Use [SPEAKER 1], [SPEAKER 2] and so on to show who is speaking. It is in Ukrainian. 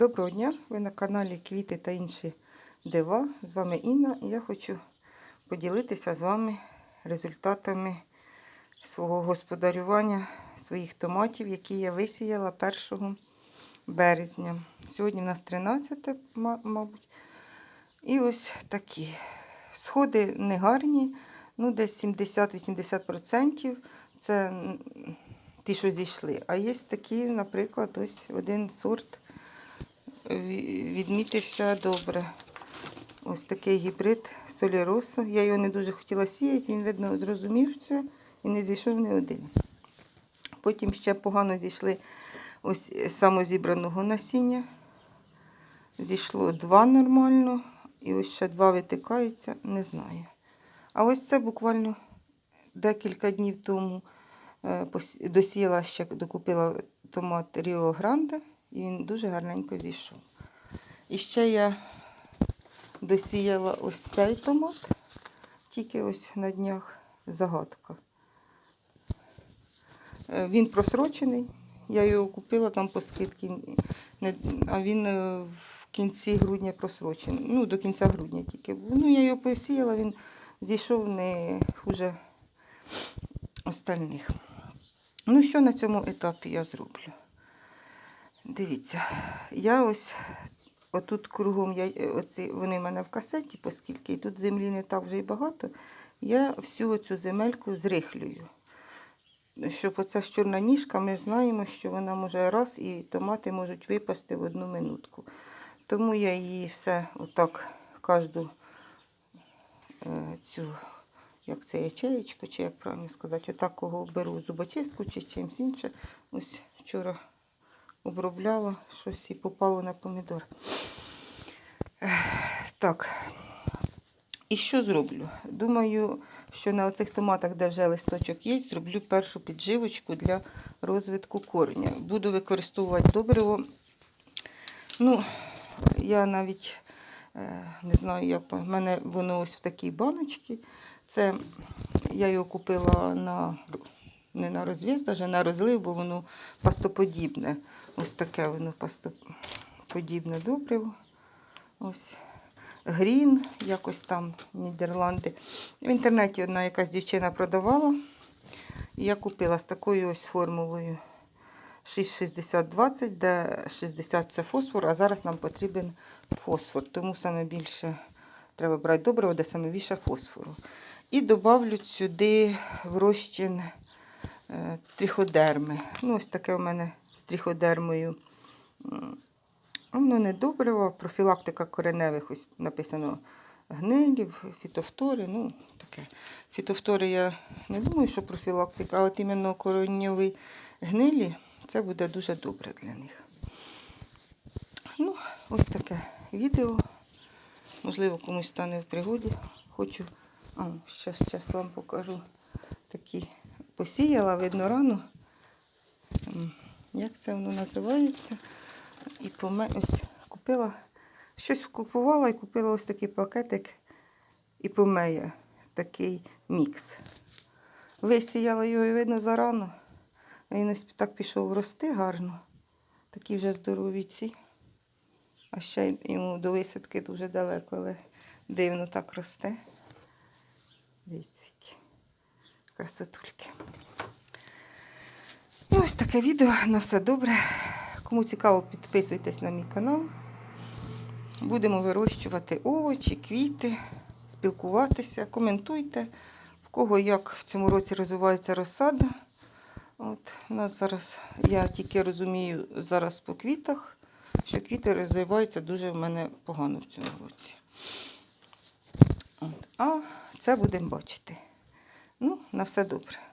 [SPEAKER 1] Доброго дня! Ви на каналі Квіти та інші дива. З вами Інна і я хочу поділитися з вами результатами свого господарювання своїх томатів, які я висіяла 1 березня. Сьогодні в нас 13, мабуть. І ось такі. Сходи не гарні, ну десь 70-80% це ті, що зійшли. А є такі, наприклад, ось один сорт відмітився добре. Ось такий гібрид соліросу. Я його не дуже хотіла сіяти, він, видно, зрозумів це і не зійшов не один. Потім ще погано зійшли ось самозібраного насіння. Зійшло два нормально, і ось ще два витикаються, не знаю. А ось це буквально декілька днів тому е, досіяла ще, докупила томат Ріо Гранде, і він дуже гарненько зійшов. І ще я досіяла ось цей томат, тільки ось на днях загадка. Е, Він просрочений. Я його купила там по скидці, а він е, в кінці грудня просрочений. Ну, до кінця грудня тільки був. Ну, я його посіяла, він зійшов не хуже остальних. Ну, що на цьому етапі я зроблю? Дивіться, я ось отут кругом я, е, оці, вони в мене в касеті, оскільки тут землі не так вже й багато. Я всю цю земельку зрихлюю. Щоб оця чорна ніжка, ми знаємо, що вона може раз і томати можуть випасти в одну минутку. Тому я її все отак кожну е, цю, як це ячеєчку, чи як правильно сказати, отак беру зубочистку чи чимось інше. Ось вчора обробляла щось і попало на помідор. Так. І що зроблю? Думаю, що на оцих томатах, де вже листочок є, зроблю першу підживочку для розвитку корення. Буду використовувати добриво. Ну, я навіть е, не знаю, як. В мене воно ось в такій баночці. Це я його купила на не на розв'яз, навіть на розлив, бо воно пастоподібне. Ось таке воно пастоподібне добриво. Ось. Грін, якось там Нідерланди. В інтернеті одна якась дівчина продавала. І я купила з такою ось формулою 6,60-20, де 60 це фосфор, а зараз нам потрібен фосфор. Тому саме більше треба брати добриво, де саме більше фосфору. І додавлю сюди в розчин тріходерми. Ну, ось таке у мене з тріходермою. Воно не добриво, профілактика кореневих, ось написано гнилів, фітофтори, ну таке. Фітофтори я не думаю, що профілактика, а от іменно кореневі гнилі, це буде дуже добре для них. Ну, ось таке відео. Можливо, комусь стане в пригоді. Хочу, а, щас вам покажу такі посіяла, видно рано. Як це воно називається? І поме... ось купила, щось купувала і купила ось такий пакетик і помея, такий мікс. Висіяла його і видно зарано. Він ось так пішов рости гарно. Такі вже здорові ці. А ще йому до висадки дуже далеко, але дивно так росте. Дивіться, красотульки. Ну, ось таке відео. На все добре. Кому цікаво, підписуйтесь на мій канал. Будемо вирощувати овочі, квіти, спілкуватися, коментуйте, в кого як в цьому році розвивається розсада. От, у нас зараз, я тільки розумію зараз по квітах, що квіти розвиваються дуже в мене погано в цьому році. От, а це будемо бачити. Ну, на все добре.